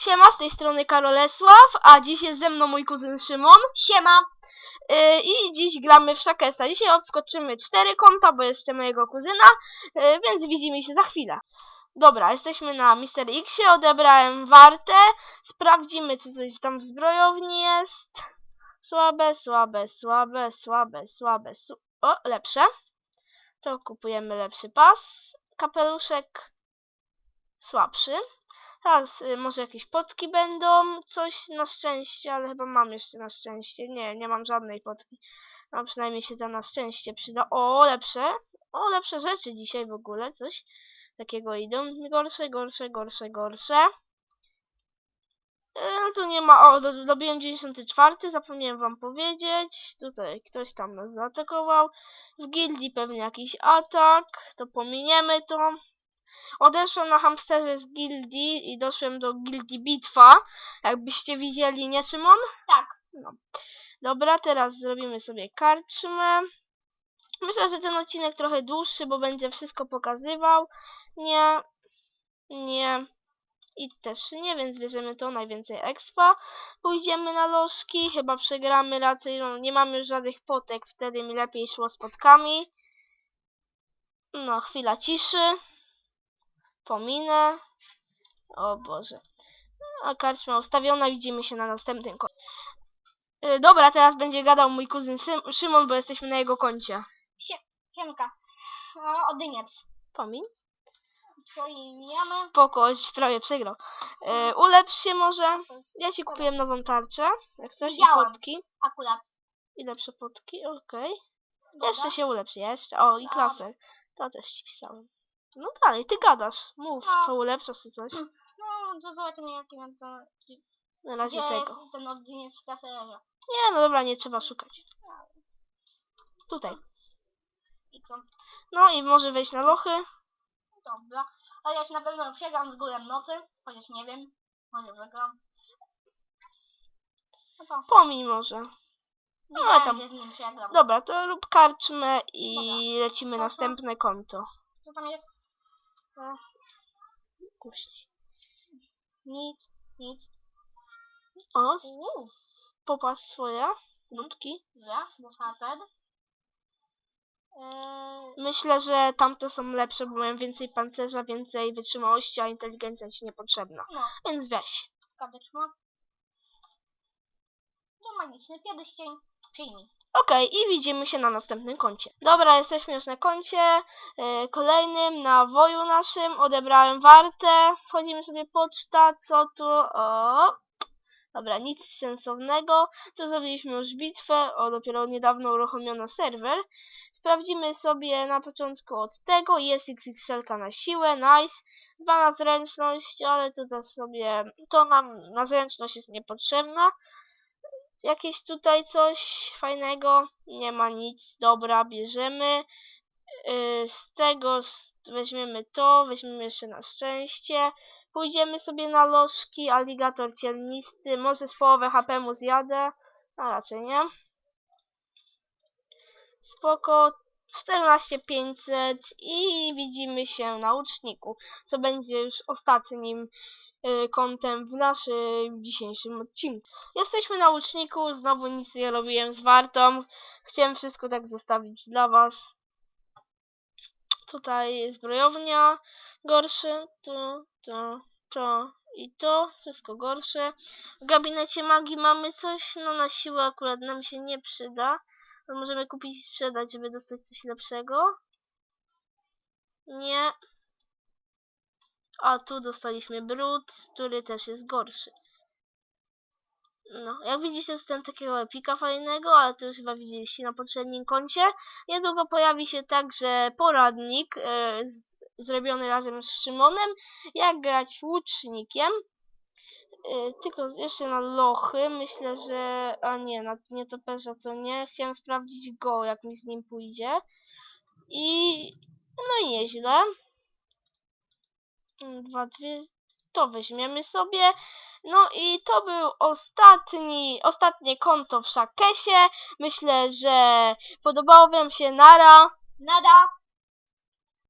Siema, z tej strony Karolesław, a dziś jest ze mną mój kuzyn Szymon. Siema. Yy, I dziś gramy w Szakesa. Dzisiaj odskoczymy cztery konta, bo jeszcze mojego kuzyna, yy, więc widzimy się za chwilę. Dobra, jesteśmy na Mister Xie, odebrałem wartę. Sprawdzimy, czy coś tam w zbrojowni jest. Słabe, słabe, słabe, słabe, słabe, su O, lepsze. To kupujemy lepszy pas. Kapeluszek słabszy. Teraz y, może jakieś potki będą, coś na szczęście, ale chyba mam jeszcze na szczęście. Nie, nie mam żadnej potki. No przynajmniej się ta na szczęście przyda. O, lepsze. O, lepsze rzeczy dzisiaj w ogóle, coś takiego idą. Gorsze, gorsze, gorsze, gorsze. Y, No tu nie ma, o, do- dobiłem 94, zapomniałem wam powiedzieć. Tutaj ktoś tam nas zaatakował. W gildii pewnie jakiś atak, to pominiemy to. Odeszłem na hamsterze z gildii i doszłem do gildii bitwa. Jakbyście widzieli, nie Szymon? Tak. No. Dobra, teraz zrobimy sobie karczmę. Myślę, że ten odcinek trochę dłuższy, bo będzie wszystko pokazywał. Nie, nie i też nie, więc bierzemy to najwięcej expa. Pójdziemy na lożki, chyba przegramy raczej, no, nie mamy już żadnych potek, wtedy mi lepiej szło z potkami. No, chwila ciszy. Pominę. O Boże. A karczma ustawiona, widzimy się na następnym koncie. Yy, dobra, teraz będzie gadał mój kuzyn Szym- Szymon, bo jesteśmy na jego koncie. Sie Siemka. O, odyniec. Pomin. Pomijamy. Spoko, już prawie przegrał. Yy, ulepsz się może. Ja ci kupiłem nową tarczę. Jak coś, i Widziałam. potki. Akurat. I lepsze potki, okej. Dobra. Jeszcze się ulepsz, jeszcze. O, i klasę. To też ci pisałem. No dalej, ty gadasz. Mów, No. co ulepszasz czy coś. No, to zobaczymy jaki nam to... Na razie Gdzie tego. jest ten w kaserze. Nie, no dobra, nie trzeba szukać. Tutaj. I co? No i może wejść na lochy. Dobra. Ale ja się na pewno przegram z górem nocy. Chociaż nie wiem. Może wygram. No to. Pomiń może. No tam. tam. się z nim przegram. Dobra, to rób karczmę i lecimy następne konto. Co tam jest? E, Głośniej. nic. Nic. O, Uuu. popatrz swoje budki. Ja? Bohater. Eee, Myślę, że tamte są lepsze, bo mają więcej pancerza, więcej wytrzymałości, a inteligencja ci niepotrzebna. no. Więc weź. Kadeczma. To magiczny pierścień. Przyjmij. Okej, i widzimy się na następnym koncie. Dobra, jesteśmy już na koncie e, kolejnym, na woju naszym. Odebrałem wartę. Wchodzimy sobie poczta, co tu? O! Dobra, nic sensownego. Tu zrobiliśmy już bitwę. O, dopiero niedawno uruchomiono serwer. Sprawdzimy sobie na początku od tego. Jest XXL na siłę, nice. Dwa na zręczność, ale to też sobie... To nam na zręczność jest niepotrzebna jakieś tutaj coś fajnego? Nie ma nic. Dobra, bierzemy. Yy, z tego weźmiemy to, weźmiemy jeszcze na szczęście. Pójdziemy sobie na lożki, aligator cielnisty. Może z połowę HP mu zjadę, a raczej nie. Spoko. 14500 i widzimy się na łuczniku, co będzie już ostatnim y, kątem w naszym dzisiejszym odcinku. Jesteśmy na łuczniku, znowu nic nie robiłem z wartą. Chciałem wszystko tak zostawić dla was. Tutaj zbrojownia, gorsze, to, to, to i to, wszystko gorsze. W gabinecie magii mamy coś, no na siłę akurat nam się nie przyda. Możemy kupić i sprzedać, żeby dostać coś lepszego. Nie. A tu dostaliśmy brud, który też jest gorszy. No, jak widzicie, dostałem takiego epika fajnego, ale to już chyba widzieliście na poprzednim koncie. Niedługo pojawi się także poradnik e, z, zrobiony razem z Szymonem, jak grać łucznikiem. E, tylko jeszcze na lochy, myślę, że... A nie, na nie toperza to nie. Chciałem sprawdzić go, jak mi z nim pójdzie. I... No i nieźle. Dwa, dwie... To weźmiemy sobie. No i to był ostatni, ostatnie konto w Szakesie. Myślę, że podobało Wam się Nara. Nada.